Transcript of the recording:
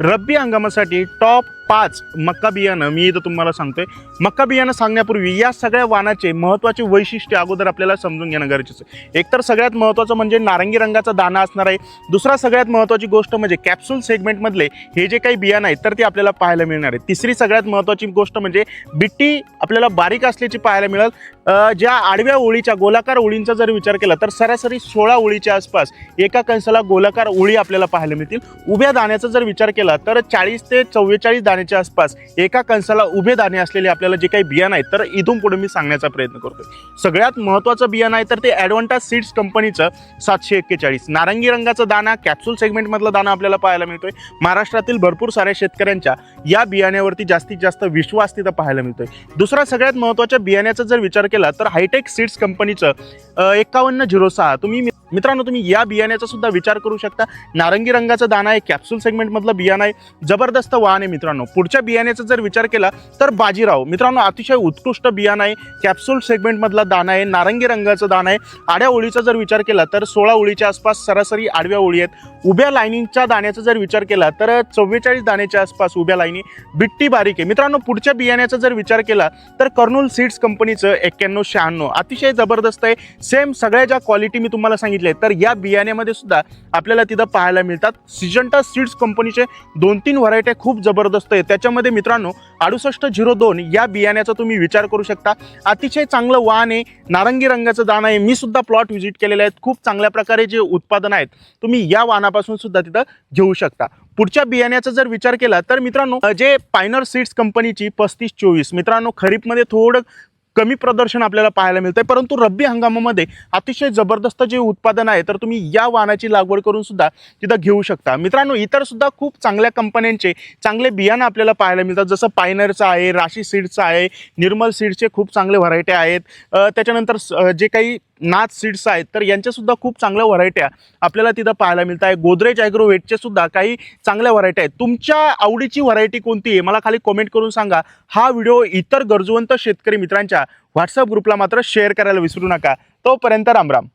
रब्बी हंगामासाठी टॉप पाच मक्का बियाणं मी इथं तुम्हाला सांगतोय. मक्का बियाणं सांगण्यापूर्वी या सगळ्या वाणाचे महत्त्वाचे वैशिष्ट्य अगोदर आपल्याला समजून घेणं गरजेचं आहे. एकतर सगळ्यात महत्त्वाचं म्हणजे नारंगी रंगाचा दाना असणार आहे. दुसरा सगळ्यात महत्त्वाची गोष्ट म्हणजे कॅप्सूल सेगमेंटमधले हे जे काही बियाणं आहेत तर ते आपल्याला पाहायला मिळणार आहे. तिसरी सगळ्यात महत्त्वाची गोष्ट म्हणजे बिट्टी आपल्याला बारीक असल्याची पाहायला मिळेल. ज्या आडव्या ओळीच्या गोलाकार ओळींचा जर विचार केला तर सरासरी सोळा ओळीच्या आसपास एका कंसाला गोलाकार ओळी आपल्याला पाहायला मिळतील. उभ्या दाण्याचा जर विचार केला तर चाळीस ते चव्वेचाळीस दाण्याच्या आसपास एका कणसाला उभे दाणे असलेले आपल्याला जे काही बियाणं आहेत तर इथून पुढे मी सांगण्याचा प्रयत्न करतोय. सगळ्यात महत्त्वाचं बियाणं आहे तर ते ॲडव्हान्टा सीड्स कंपनीचं सातशे एक्केचाळीस. नारंगी रंगाचा दाना कॅप्सूल सेगमेंटमधला दाना आपल्याला पाहायला मिळतोय. महाराष्ट्रातील भरपूर साऱ्या शेतकऱ्यांच्या या बियाण्यावरती जास्तीत जास्त विश्वास तिथं पाहायला मिळतोय. दुसरा सगळ्यात महत्त्वाच्या बियाण्याचा जर विचार केला तर हायटेक सीड्स कंपनीचं एकावन्न झिरो सहा. तुम्ही मित्रांनो तुम्ही या बियाण्याचा सुद्धा विचार करू शकता. नारंगी रंगाचा दाना आहे कॅप्सूल सेगमेंटमधलं बियाणं आहे. जबरदस्त वाहन आहे मित्रांनो. पुढच्या बियाण्याचा जर विचार केला तर बाजीराव. मित्रांनो अतिशय उत्कृष्ट बियाणं आहे. कॅप्सूल सेगमेंटमधला दाना आहे नारंगी रंगाचं दाना आहे. आड्या ओळीचा जर विचार केला तर सोळा ओळीच्या आसपास सरासरी आडव्या ओळी आहेत. उभ्या लाईनिंगच्या दाण्याचा जर विचार केला तर चव्वेचाळीस दाण्याच्या आसपास उभ्या लाईनी. बिट्टी बारीक आहे. मित्रांनो पुढच्या बियाण्याचा जर विचार केला तर कर्नूल सीड्स कंपनीचं एक्क्याण्णव शहाण्णव. अतिशय जबरदस्त आहे. सेम सगळ्या ज्या क्वालिटी मी तुम्हाला सांगितलं सांगितले तर या बियाण्यामध्ये सुद्धा आपल्याला तिथं पाहायला मिळतात. सिजंटा सीड्स कंपनीचे दोन तीन व्हरायट्या खूप जबरदस्त आहेत. त्याच्यामध्ये मित्रांनो अडुसष्ट झिरो दोन या बियाण्याचा तुम्ही विचार करू शकता. अतिशय चांगलं वाहन आहे नारंगी रंगाचं दाणं आहे. मी सुद्धा प्लॉट व्हिजिट केलेले आहेत. खूप चांगल्या प्रकारे जे उत्पादन आहेत तुम्ही या वाहनापासून सुद्धा तिथं घेऊ शकता. पुढच्या बियाण्याचा जर विचार केला तर मित्रांनो जे पायनर सीड्स कंपनीची पस्तीस चोवीस मित्रांनो खरीपमध्ये थोडं कमी प्रदर्शन आपल्याला पाहायला मिळतं आहे परंतु रब्बी हंगामामध्ये अतिशय जबरदस्त जे उत्पादन आहे तर तुम्ही या वाहनाची लागवड करून सुद्धा तिथं घेऊ शकता. मित्रांनो इतर सुद्धा खूप चांगल्या कंपन्यांचे चांगले बियाणं आपल्याला पाहायला मिळतात. जसं पायनरचं आहे राशी सीड्सचं आहे निर्मल सीड्सचे खूप चांगले व्हरायटी आहेत. त्याच्यानंतर स- जे काही नाथ सीड्स आहेत तर यांच्यासुद्धा खूप चांगल्या व्हरायट्या आपल्याला तिथं पाहायला मिळत आहे गोदरेज ॲग्रोवेटचे सुद्धा काही चांगल्या व्हरायटी आहेत. तुमच्या आवडीची व्हरायटी कोणती आहे? मला खाली कमेंट करून सांगा. हा व्हिडिओ इतर गरजवंत शेतकरी मित्रांच्या व्हॉट्सअप ग्रुपला मात्र शेअर करायला विसरू नका. तोपर्यंत रामराम.